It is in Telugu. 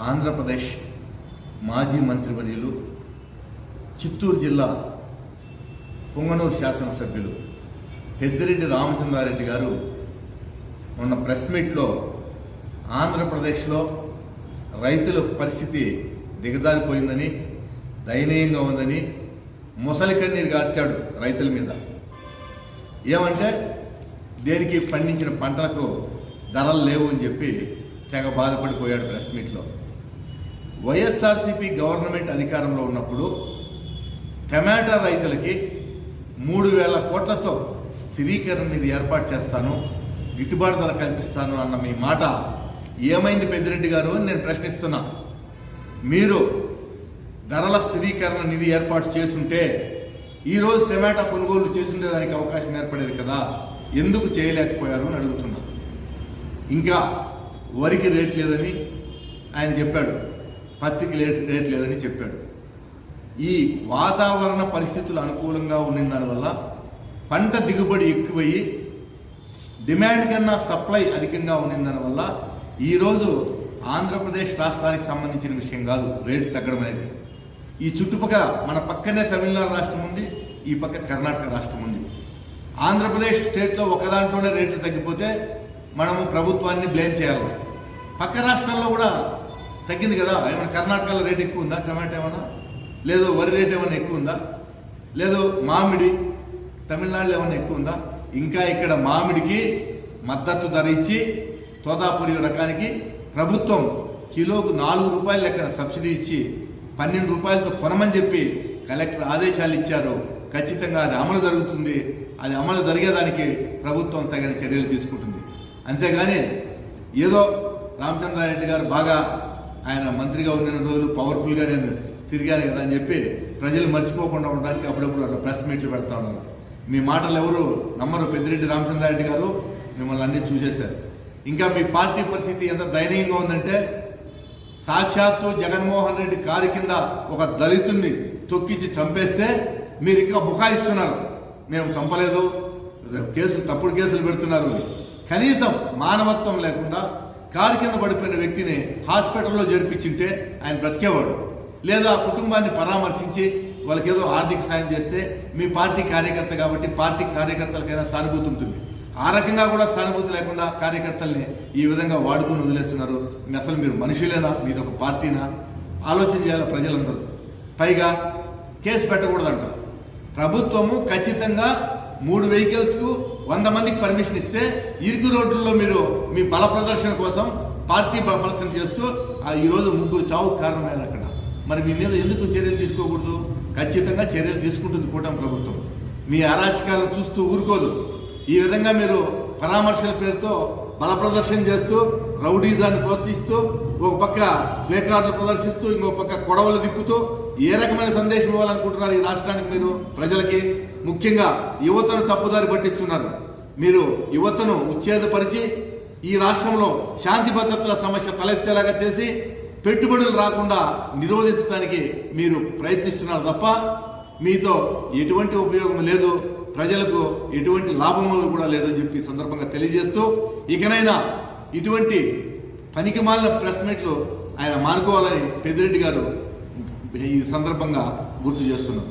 ఆంధ్రప్రదేశ్ మాజీ మంత్రివర్యులు చిత్తూరు జిల్లా పొంగనూరు శాసనసభ్యులు పెద్దిరెడ్డి రామచంద్రారెడ్డి గారు మొన్న ప్రెస్ మీట్లో ఆంధ్రప్రదేశ్లో రైతుల పరిస్థితి దిగజారిపోయిందని దయనీయంగా ఉందని ముసలి కన్నీరు గార్చాడు రైతుల మీద. ఏమంటే దేనికి పండించిన పంటలకు ధరలు లేవు అని చెప్పి తెగ బాధపడిపోయాడు ప్రెస్ మీట్లో. వైఎస్ఆర్సీపీ గవర్నమెంట్ అధికారంలో ఉన్నప్పుడు టమాటా రైతులకి మూడు వేల కోట్లతో స్థిరీకరణ నిధి ఏర్పాటు చేస్తాను గిట్టుబాటు ధర కల్పిస్తాను అన్న మీ మాట ఏమైంది పెద్దిరెడ్డి గారు అని నేను ప్రశ్నిస్తున్నా. మీరు ధరల స్థిరీకరణ నిధి ఏర్పాటు చేసుంటే ఈరోజు టమాటా కొనుగోలు చేసుండే దానికి అవకాశం ఏర్పడేది కదా ఎందుకు చేయలేకపోయారు అని అడుగుతున్నా. ఇంకా వరికి రేట్ లేదని ఆయన చెప్పాడు. పత్తికి రేట్ లేదని చెప్పాడు. ఈ వాతావరణ పరిస్థితులు అనుకూలంగా ఉన్న దానివల్ల పంట దిగుబడి ఎక్కువయ్యి డిమాండ్ కన్నా సప్లై అధికంగా ఉన్న దానివల్ల ఈరోజు ఆంధ్రప్రదేశ్ రాష్ట్రానికి సంబంధించిన విషయం కాదు రేటు తగ్గడం అనేది. ఈ చుట్టుపక్కల మన పక్కనే తమిళనాడు రాష్ట్రం ఉంది ఈ పక్క కర్ణాటక రాష్ట్రం ఉంది. ఆంధ్రప్రదేశ్ స్టేట్లో ఒకదాంట్లోనే రేట్లు తగ్గిపోతే మనము ప్రభుత్వాన్ని బ్లేమ్ చేయాలి. పక్క రాష్ట్రాల్లో కూడా తగ్గింది కదా? ఏమైనా కర్ణాటకలో రేట్ ఎక్కువ ఉందా టమాటా ఏమైనా లేదు వరి రేట్ ఏమైనా ఎక్కువ ఉందా లేదు మామిడి తమిళనాడులో ఏమైనా ఎక్కువ ఉందా ఇంకా ఇక్కడ మామిడికి మద్దతు ధర ఇచ్చి తోదాపురి రకానికి ప్రభుత్వం కిలోకు నాలుగు రూపాయల లెక్కన సబ్సిడీ ఇచ్చి పన్నెండు రూపాయలతో కొనమని చెప్పి కలెక్టర్ ఆదేశాలు ఇచ్చారు. ఖచ్చితంగా అది అమలు జరుగుతుంది. అది అమలు జరిగేదానికి ప్రభుత్వం తగిన చర్యలు తీసుకుంటుంది. అంతేగాని ఏదో రామచంద్రారెడ్డి గారు బాగా ఆయన మంత్రిగా ఉన్న రోజులు పవర్ఫుల్గా నేను తిరిగాను కదా అని చెప్పి ప్రజలు మర్చిపోకుండా ఉండడానికి అప్పుడప్పుడు అట్లా ప్రెస్ మీట్లు పెడతా ఉన్నారు. మీ మాటలు ఎవరు నమ్మరు. పెద్దిరెడ్డి రామచంద్రారెడ్డి గారు మిమ్మల్ని అన్ని చూసేశారు. ఇంకా మీ పార్టీ పరిస్థితి ఎంత దయనీయంగా ఉందంటే సాక్షాత్తు జగన్మోహన్ రెడ్డి కారు కింద ఒక దళితుణ్ణి తొక్కించి చంపేస్తే మీరు ఇంకా బుకాయిస్తున్నారు. మేము చంపలేదు. కేసులు తప్పుడు కేసులు పెడుతున్నారు. కనీసం మానవత్వం లేకుండా కారు కింద పడిపోయిన వ్యక్తిని హాస్పిటల్లో జరిపించింటే ఆయన బ్రతికేవాడు. లేదా ఆ కుటుంబాన్ని పరామర్శించి వాళ్ళకి ఏదో ఆర్థిక సాయం చేస్తే మీ పార్టీ కార్యకర్త కాబట్టి పార్టీ కార్యకర్తలకైనా సానుభూతి ఉంటుంది. ఆ రకంగా కూడా సానుభూతి లేకుండా కార్యకర్తల్ని ఈ విధంగా వాడుకొని వదిలేస్తున్నారు. అసలు మీరు మనుషులేనా? మీరు ఒక పార్టీనా? ఆలోచన చేయాలి ప్రజలందరూ. పైగా కేసు పెట్టకూడదంట. ప్రభుత్వము ఖచ్చితంగా మూడు వెహికల్స్కు వంద మందికి పర్మిషన్ ఇస్తే ఇరుకు రోడ్లలో మీరు మీ బల ప్రదర్శన కోసం పార్టీ బల ప్రదర్శన చేస్తూ ఆ ఈరోజు ముగ్గురు చావుకు కారణమయ్యారు అక్కడ. మరి మీ మీద ఎందుకు చర్యలు తీసుకోకూడదు? ఖచ్చితంగా చర్యలు తీసుకుంటుంది కూటమి ప్రభుత్వం. మీ అరాచకాలను చూస్తూ ఊరుకోదు. ఈ విధంగా మీరు పరామర్శల పేరుతో బల ప్రదర్శన చేస్తూ రౌడీజాన్ని ప్రోత్సహిస్తూ ఒక పక్క ప్లేకార్డులు ప్రదర్శిస్తూ ఇంకో పక్క కొడవలు తిప్పుతూ ఏ రకమైన సందేశం ఇవ్వాలనుకుంటున్నారు ఈ రాష్ట్రానికి మీరు? ప్రజలకి? ముఖ్యంగా యువతను తప్పుదారి పట్టిస్తున్నారు. మీరు యువతను ఉచ్ఛేదపరిచి ఈ రాష్ట్రంలో శాంతి భద్రతల సమస్య తలెత్తేలాగా చేసి పెట్టుబడులు రాకుండా నిరోధించడానికి మీరు ప్రయత్నిస్తున్నారు తప్ప మీతో ఎటువంటి ఉపయోగం లేదు. ప్రజలకు ఎటువంటి లాభములు కూడా లేదని చెప్పి సందర్భంగా తెలియజేస్తూ ఇకనైనా ఇటువంటి పనికిమాలిన ప్రెస్ మీట్లు ఆయన మానుకోవాలని పెద్దిరెడ్డి గారు ఈ సందర్భంగా గుర్తు చేస్తున్నాం.